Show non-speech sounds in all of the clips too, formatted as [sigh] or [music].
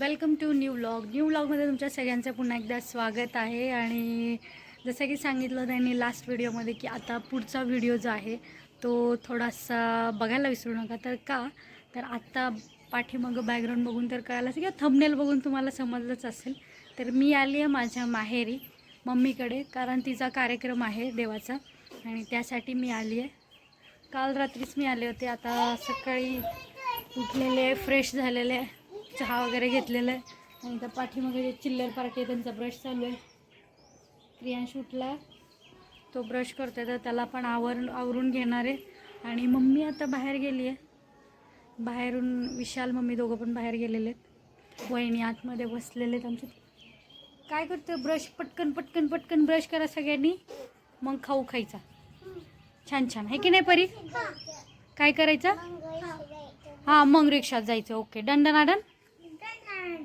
Welcome to new vlog. New व्लॉगमध्ये तुमच्या सगळ्यांचं पुन्हा एकदा स्वागत आहे. आणि जसं की सांगितलं त्यांनी लास्ट व्हिडिओमध्ये की आता पुढचा व्हिडिओ जो आहे तो थोडासा बघायला विसरू नका. तर का? तर आत्ता पाठीमागं बॅकग्राऊंड बघून तर कळालं असेल किंवा थंबनेल बघून तुम्हाला समजलंच असेल. तर मी आली आहे माझ्या माहेरी मम्मीकडे कारण तिचा कार्यक्रम आहे देवाचा. आणि त्यासाठी मी आली आहे. काल रात्रीच मी आले होते. आता सकाळी उठलेले फ्रेश झालेले. आहे चहा वगैरे घेतलेला आहे. आणि त्या पाठीमागे जे चिल्लर पार्टी आहे त्यांचा ब्रश चालू आहे. प्रियांश उठला तो ब्रश करतोय तर त्याला पण आवर आवरून घेणार आहे. आणि मम्मी आता बाहेर गेली आहे. बाहेरून विशाल मम्मी दोघं पण बाहेर गेलेले आहेत. वहिनी आतमध्ये बसलेले आहेत आमचे काय करतोय ब्रश पटकन पटकन पटकन ब्रश करा सगळ्यांनी. मग खाऊ खायचा. छान छान. आहे की नाही परी? काय करायचं? हां मग रिक्षात जायचं. ओके दंडनाडन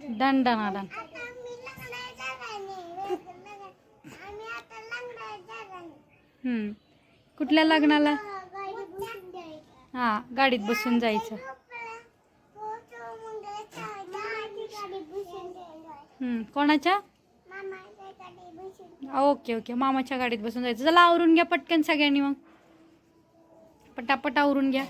दंडनाडन हम्म. कुठल्या लग्नाला? हां गाडीत बसून जायचं. कोणाच्या? Okay okay. मामाच्या गाडीत बसून जायचं. चला आवरून घ्या पटकन सगळ्यांनी मग. पटापट आवरून घ्या.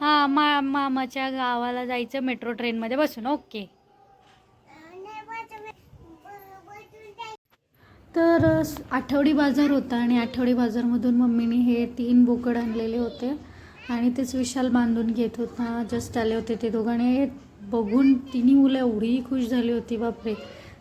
हां मा मामाच्या गावाला जायचं मेट्रो ट्रेनमध्ये बसून ओके तर आठवडी बाजार होता आणि आठवडी बाजारमधून मम्मीने हे तीन बोकड आणलेले होते. आणि तेच विशाल बांधून घेत होता. जस्ट आले होते ते दोघांनी. हे बघून तिन्ही मुलं एवढी खुश झाली होती. बापरे.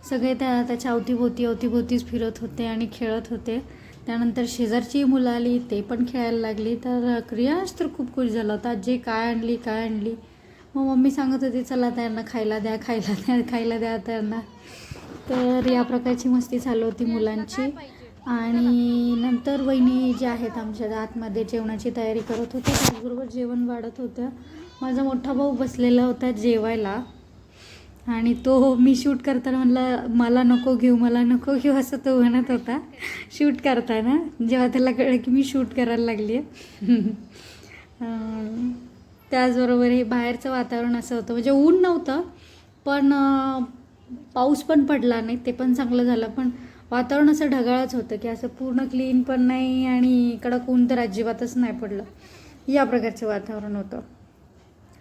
सगळे त्या त्याच्या अवतीभोवती अवतीभोवतीच फिरत होते आणि खेळत होते. त्यानंतर शेजारची मुलं आली ते पण खेळायला लागली. तर क्रियांश तर खूप खुश झाला होता. जे काय आणली काय आणली? मग मम्मी सांगत होती चला त्यांना खायला द्या खायला द्या खायला द्या त्यांना. तर या प्रकारची मस्ती चालू होती मुलांची. आणि नंतर वहिनी ज्या आहेत आमच्या आतमध्ये जेवणाची तयारी करत होत्या. त्याचबरोबर जेवण वाढत होत्या माझा मोठा भाऊ बसलेला होता जेवायला. आणि तो मी शूट करताना म्हणला मला नको घेऊ मला नको घेऊ असं तो म्हणत होता. शूट करताना जेव्हा त्याला कळलं की मी शूट करायला लागली आहे. [laughs] त्याचबरोबर हे बाहेरचं वातावरण असं होतं. म्हणजे ऊन नव्हतं पण पाऊस पण पडला नाही ते पण चांगलं झालं. पण वातावरण असं ढगाळच होतं की असं पूर्ण क्लीन पण नाही आणि कडक ऊन तर अजिबातच नाही पडलं. या प्रकारचं वातावरण होतं.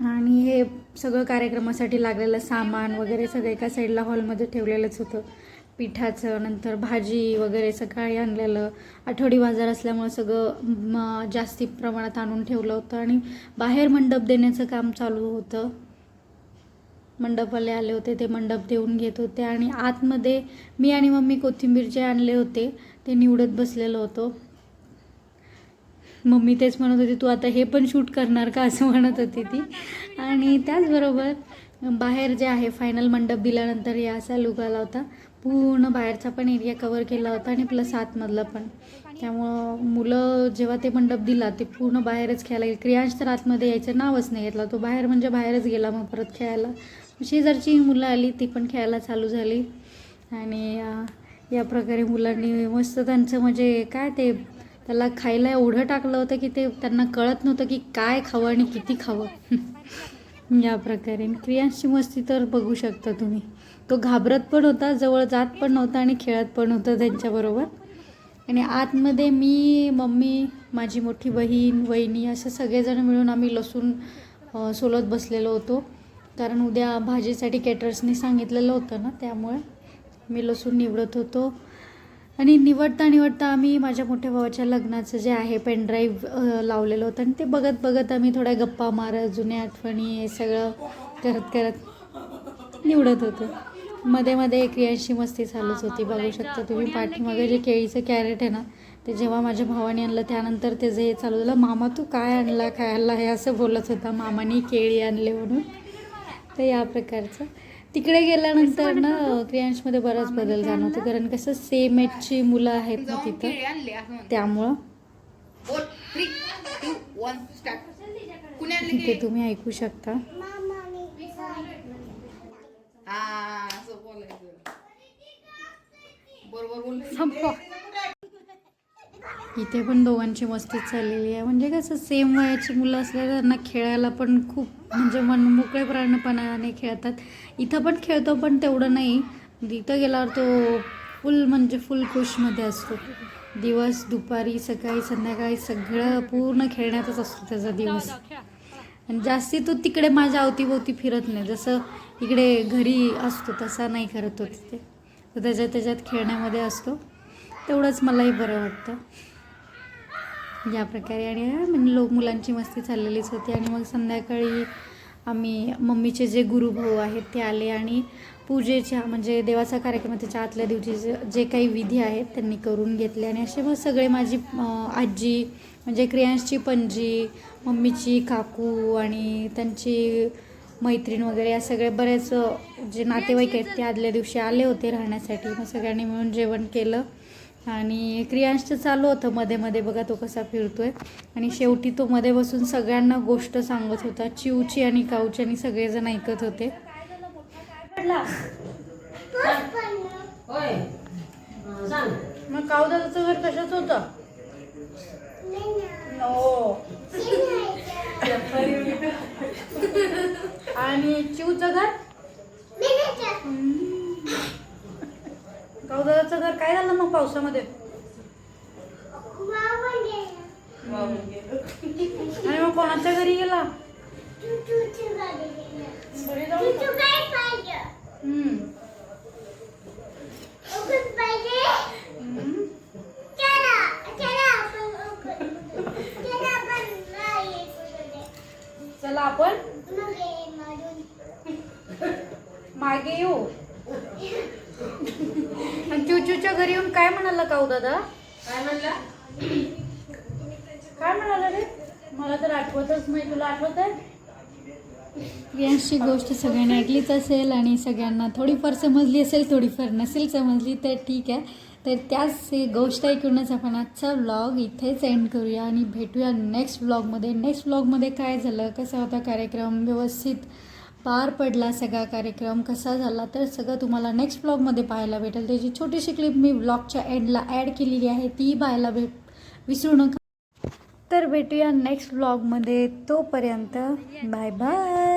आणि हे सगळं कार्यक्रमासाठी लागलेलं सामान वगैरे सगळं एका साईडला हॉलमध्ये ठेवलेलंच होतं. पिठाचं नंतर भाजी वगैरे सकाळी आणलेलं. आठवडी बाजार असल्यामुळं सगळं म जास्ती प्रमाणात आणून ठेवलं होतं. आणि बाहेर मंडप देण्याचं काम चालू होतं. मंडपवाले आले होते ते मंडप देऊन घेत होते. आणि आतमध्ये मी आणि मम्मी कोथिंबीर जे आणले होते ते निवडत बसलेलो होतो. मम्मी तेच म्हणत होती तू आता हे पण शूट करणार का? असं म्हणत होती ती. आणि त्याचबरोबर बाहेर जे आहे फायनल मंडप दिल्यानंतर हे असा लुक आला होता. पूर्ण बाहेरचा पण एरिया कवर केला होता आणि प्लस आतमधला पण. त्यामुळं मुलं जेव्हा ते मंडप दिला ते पूर्ण बाहेरच खेळायला गेले. क्रियांश तर आतमध्ये यायचं नावच नाही घेतला तो. बाहेर म्हणजे बाहेरच गेला मग परत खेळायला. शेजारची मुलं आली ती पण खेळायला चालू झाली. आणि या प्रकारे मुलांनी मस्त त्यांचं म्हणजे काय ते त्याला खायला एवढं टाकलं होतं की ते त्यांना कळत नव्हतं की काय खावं आणि किती खावं. [laughs] या प्रकारे. क्रियांशी मस्ती तर बघू शकता तुम्ही. तो घाबरत पण होता जवळ जात पण नव्हता आणि खेळत पण होता त्यांच्याबरोबर. आणि आतमध्ये मी मम्मी माझी मोठी बहीण वहिनी असं सगळेजण मिळून आम्ही लसूण सोलत बसलेलो होतो. कारण उद्या भाजीसाठी केटर्सनी सांगितलेलं होतं ना त्यामुळे मी लसूण निवडत होतो. आणि निवडता निवडता आम्ही माझ्या मोठ्या भावाच्या लग्नाचं जे आहे पेनड्राईव्ह लावलेलं होतं. आणि ते बघत बघत आम्ही थोड्या गप्पा मारत जुन्या आठवणी हे सगळं करत करत निवडत होतो. मध्ये मध्ये क्रियांशी मस्ती चालूच होती बघू शकता तुम्ही. पाठीमागे जे केळीचं कॅरेट आहे ना ते जेव्हा माझ्या भावाने आणलं त्यानंतर त्याचं हे चालू झालं मामा तू काय आणला काय आणला? हे असं बोलत होता मामाने केळी आणले म्हणून. तर या प्रकारचं. तिकडे गेल्यानंतर ना क्रियांशमध्ये बराच बदल जाणवतो कारण कसं सेम एजची मुलं आहेत ना तिथं. त्यामुळं. ते तुम्ही ऐकू शकता. असं बोलायचं. बरोबर बोल संपवा. इथे पण दोघांची मस्ती चाललेली आहे. म्हणजे कसं सेम वयाची मुलं असल्या त्यांना खेळायला पण खूप म्हणजे मन मोकळेपणाने खेळतात. इथं पण खेळतो पण तेवढं नाही. इथं गेल्यावर तो फुल म्हणजे फुल खुशमध्ये असतो. दिवस दुपारी सकाळी संध्याकाळी सगळं पूर्ण खेळण्यातच असतो त्याचा दिवस. आणि जास्ती तो तिकडे माझ्या अवतीभोवती फिरत नाही. जसं इकडे घरी असतो तसा नाही करत होते ते तर त्याच्यात त्याच्यात खेळण्यामध्ये असतो. तेवढंच मलाही बरं वाटतं. या प्रकारे आणि म्हणजे लोक मुलांची मस्ती चाललेलीच होती. आणि मग संध्याकाळी आम्ही मम्मीचे जे गुरुभाऊ आहेत ते आले आणि पूजेच्या म्हणजे देवाचा कार्यक्रम त्याच्या आतल्या दिवशी जे जे काही विधी आहेत त्यांनी करून घेतले. आणि असे मग सगळे माझी आजी म्हणजे क्रियांशची पणजी मम्मीची काकू आणि त्यांची मैत्रीण वगैरे या सगळे बरेच जे नातेवाईक आहेत ते आदल्या दिवशी आले होते राहण्यासाठी. मग सगळ्यांनी मिळून जेवण केलं. आणि क्रियांशचं चालू होतं मध्ये मध्ये. बघा तो कसा फिरतोय. आणि शेवटी तो मध्ये बसून सगळ्यांना गोष्ट सांगत होता. चिवची आणि काऊची आणि सगळेजण ऐकत होते. मग काऊदाचं घर कशाच होतं? आणि चिवचं घर? काऊदाचं घर काय झालं मग पावसामध्ये? आणि मग कोणाच्या घरी गेला. चला आपण मागे येऊ आणि चिवचिवच्या घरी येऊन काय म्हणाला काऊ दादा? काय म्हणला? काय म्हणाला रे? मला तर आठवतच नाही तुला आठवत आहे यांची गोष्ट सगळ्यांनी ऐकलीच असेल आणि सगळ्यांना थोडीफार समजली असेल थोडीफार नसेल समजली तर ठीक आहे. तर त्याच हे गोष्ट ऐकूनच आपण आजचा व्लॉग इथेच एंड करूया आणि भेटूया नेक्स्ट व्लॉगमध्ये नेक्स्ट व्लॉगमध्ये काय झालं? कसा होता कार्यक्रम? व्यवस्थित पार पडला सगळा कार्यक्रम कसा झाला तर सगळं तुम्हाला नेक्स्ट ब्लॉगमध्ये पाहायला भेटेल. त्याची छोटीशी क्लिप मी ब्लॉगच्या एंडला ॲड केलेली आहे ती पाहायला भेट विसरू नका. तर भेटूया नेक्स्ट ब्लॉगमध्ये तोपर्यंत बाय बाय